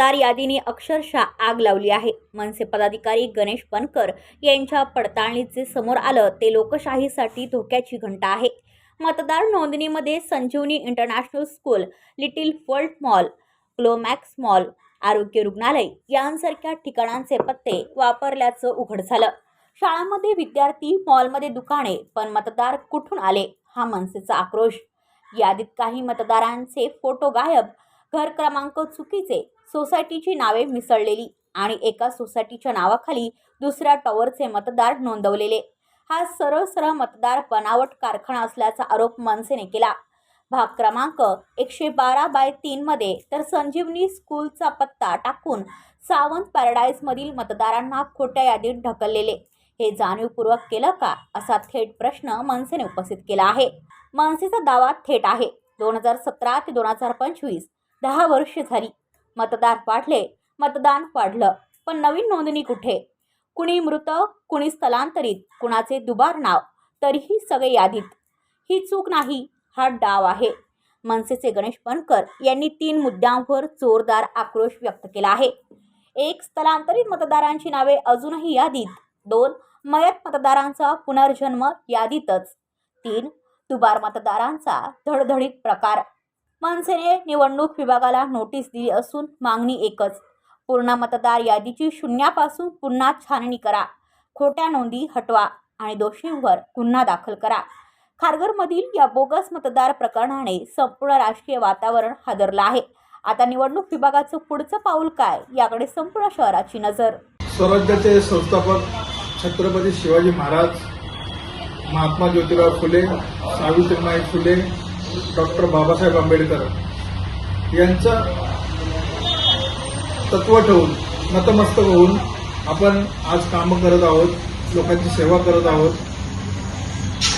मतदार यादीने अक्षरशः आग लावली आहे. मनसे पदाधिकारी गणेश बनकर यांच्या पडताळणीचे समोर आलं ते लोकशाहीसाठी धोक्याची घंटा आहे. मतदार नोंदणीमध्ये Sanjivani international school little world mall क्लोमॅक्स mall आरोग्य रुग्णालय यांसारख्या ठिकाणांचे पत्ते वापरल्याचं उघड झालं. शाळांमध्ये विद्यार्थी मॉलमध्ये दुकाने पण मतदार कुठून आले? हा मनसेचा आक्रोश. यादीत काही मतदारांचे फोटो गायब घर क्रमांक चुकीचे सोसायटीची नावे मिसळलेली आणि एका सोसायटीच्या नावाखाली दुसऱ्या टॉवरचे मतदार नोंदवलेले. हा सरळ सरळ मतदार बनावट कारखाना असल्याचा आरोप मनसेने केला. भाग क्रमांक एकशे बारा बाय तीनमध्ये तर संजीवनी स्कूलचा पत्ता टाकून सावंत पॅराडाईजमधील मतदारांना खोट्या यादीत ढकललेले. हे जाणीवपूर्वक केलं का असा थेट प्रश्न मनसेने उपस्थित केला आहे. मनसेचा दावा थेट आहे. दोन हजार सतरा ते दोन हजार पंचवीस दहा वर्ष झाली. मतदार वाढले मतदान वाढलं. पण नवीन नोंदणी कुठे? कुणी मृत कुणी स्थलांतरित कुणाचे दुबार नाव? तरीही सगळे यादीत. ही चूक नाही हा डाव आहे. मनसेचे गणेश बनकर यांनी तीन मुद्द्यांवर जोरदार आक्रोश व्यक्त केला आहे. एक स्थलांतरित मतदारांची नावे अजूनही यादीत. दोन मयत मतदारांचा पुनर्जन्म यादीतच. तीन दुबार मतदारांचा धडधडीत प्रकार. मनसेने निवडणूक विभागाला नोटीस दिली असून मागणी एकच. पूर्ण मतदार यादीची शून्यापासून पुन्हा छाननी करा. खोट्या नोंदी हटवा आणि दोषींवर गुन्हा दाखल करा. खारघरमधील या बोगस मतदार प्रकरणाने संपूर्ण राजकीय वातावरण हादरलं आहे. आता निवडणूक विभागाचं पुढचं पाऊल काय? याकडे संपूर्ण शहराची नजर. स्वराज्याचे संस्थापक छत्रपती शिवाजी महाराज महात्मा ज्योतिराव फुले सावित्रीबाई फुले डॉक्टर बाबासाहेब आंबेडकर यांचं तत्व ठेवून नतमस्तक होऊन आपण आज कामं करत आहोत लोकांची सेवा करत आहोत.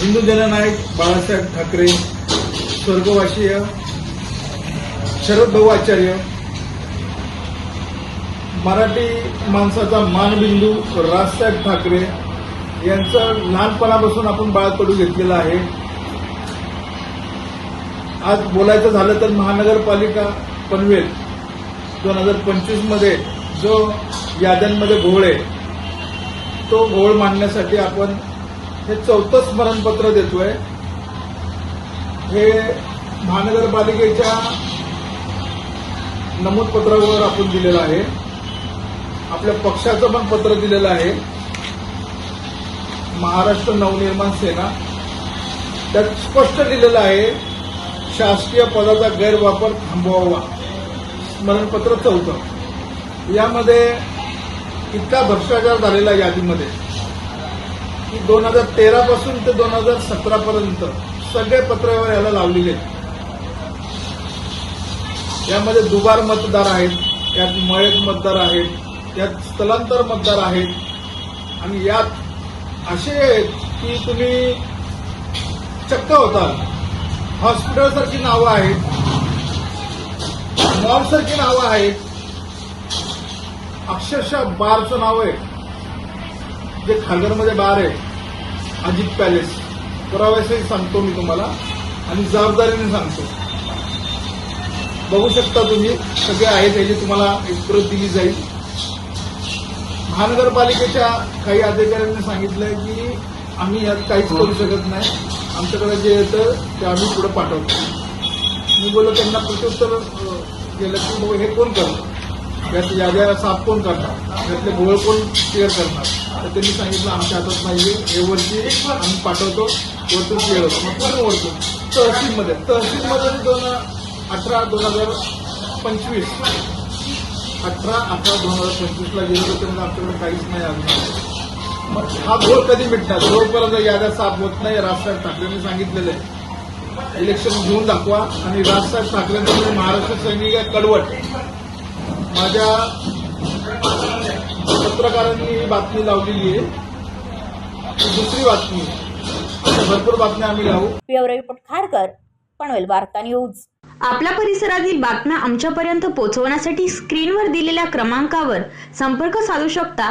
हिंदू जननायक बाळासाहेब ठाकरे स्वर्गवासीय शरद भाऊ आचार्य मराठी माणसाचा मानबिंदू राजसाहेब ठाकरे यांचं लहानपणापासून आपण बाळकडू घेतलेलं आहे. आज बोलायचं झालं तर महानगरपालिका पनवेल दोन हजार पंचवीसमध्ये जो याद्यांमध्ये घोळ आहे तो घोळ मांडण्यासाठी आपण हे चौथं स्मरणपत्र देतोय. हे महानगरपालिकेच्या नमूद पत्रावर आपण दिलेलं आहे. आपल्या पक्षाचं पण पत्र दिलेलं आहे. महाराष्ट्र नवनिर्माण सेना त्यात स्पष्ट लिहिलेलं आहे शासकीय पदाचा गैरवापर थांबवावा. स्मरणपत्र चौथं. यामध्ये इतका भ्रष्टाचार झालेला यादीमध्ये की दोन हजार तेरापासून ते दोन हजार सतरापर्यंत सगळे पत्रव्यवहार याला लावलेले आहेत. यामध्ये दुबार मतदार आहेत यात मयत मतदार आहेत यात स्थलांतर मतदार आहेत. आणि यात असे आहेत की तुम्ही चक्क होता हॉस्पिटल हॉस्पिटलसारखी नावं आहेत. मॉलसारखी नावं आहेत. अक्षरशः बारचं नाव आहे जे खालगरमध्ये बार आहे अजित पॅलेस. पुराव्यासही सांगतो मी तुम्हाला आणि जबाबदारीने सांगतो. बघू शकता तुम्ही सगळे आहेत याची तुम्हाला एक प्रत दिली जाईल. महानगरपालिकेच्या काही अधिकाऱ्यांनी सांगितलंय की आम्ही यात काहीच करू शकत नाही. आमच्याकडे जे येतं ते आम्ही पुढे पाठवतो. मी बोललो त्यांना प्रत्युत्तर अं, केलं की बाबा हे कोण करणार? यात याद्या साफ कोण करणार? यातले गोळ कोण क्लिअर करणार? तर त्यांनी सांगितलं आमच्या हातात नाही हे वरती आम्ही पाठवतो. वरतून क्लिअर होतो. मग पूर्ण वरतो तहसीलमध्ये. तहसीलमध्ये दोन अठरा दोन हजार पंचवीस. अठरा अठरा दोन हजार पंचवीसला गेलो त्यांना तेव्हा आमच्याकडे काहीच नाही अजून मग हा घोळ कधी मिटणार? जोपर्यंत याद्या साफ होत नाही राजसाहेब ठाकरेंनी सांगितलेलं आहे. इलेक्शन घेऊन दाखवा आणि राजसाहेब ठाकरेंचं म्हणजे महाराष्ट्र सैनिक आहे कडवट. माझ्या पत्रकारांनी ही बातमी लावलेली आहे. दुसरी बातमी. भरपूर बातम्या आम्ही लावू. रिपोर्ट खारकर पनवेल वार्ता न्यूज. आपल्या परिसरातील बातम्या आमच्यापर्यंत पोहोचवण्यासाठी स्क्रीनवर दिलेल्या क्रमांकावर संपर्क साधू शकता.